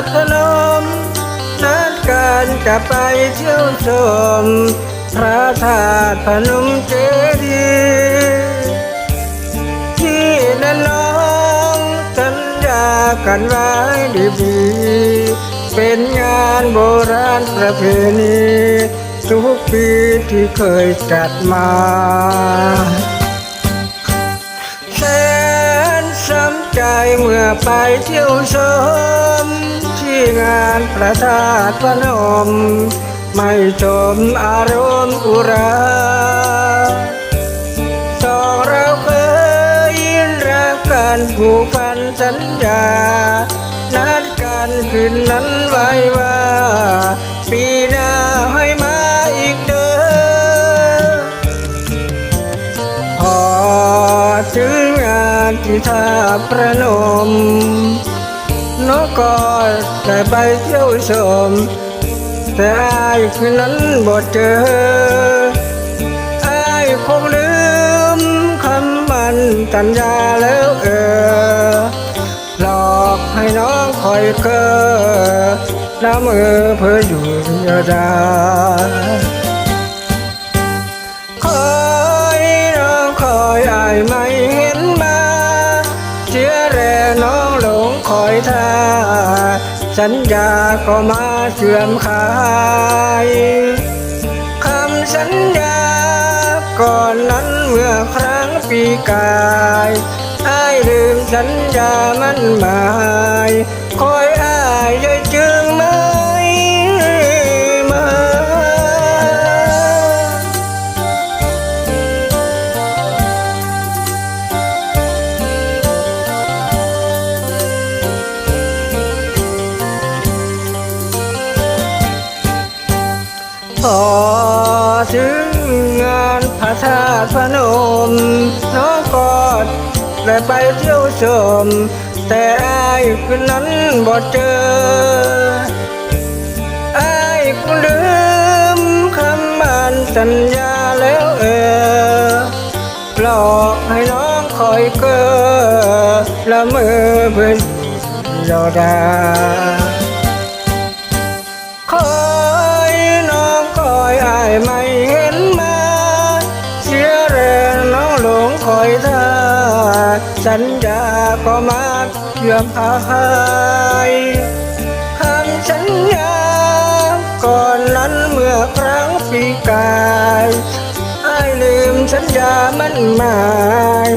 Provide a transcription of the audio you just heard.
ตุพนมนัดกันจะไปเที่ยวชม พระธาตุพนมเจดีย์ที่นั่นน้องสัญญากันไว้ดีๆเป็นงานโบราณประเพณีทุกปีที่เคยจัดมาแสนช้ำใจเมื่อไปเที่ยวชม งานพระธาตุพนม ไม่ชมอารมณ์อุราสองเราเคยยินรักกันผูกพันสัญญา นัดกันคืนนั้นไว้ว่า ปีหน้าให้มาอีกเด้อพอถึงงานที่ท่าประนม นกก็ได้ไปเที่ยวชมแต่อายคืนนั้นบ่เจออายคงลืมคำมันสัญญาแล้วเออหลอกให้น้องคอยเกอน้ำเออเพื่ออยู่เดียวดาย ท่า สัญญาก็มาเสื่อมคายคำสัญญา ก่อนนั้นเมื่อครั้งปีกายอายลืมสัญญามันหมาย พอถึงงานพระธาตุพนม น้องกอดได้ไปเที่ยวชม แต่อายคืนนั้นบ่เจออายกูลืมคำมันสัญญาแล้วเออหลอกให้น้องคอยเกอละเมอเพื่นยอดา สัญญาก็มาเยื่อมอายคำสัญญา ก่อนนั้นเมื่อครั้งปีกายอายลืมสัญญามันหมาย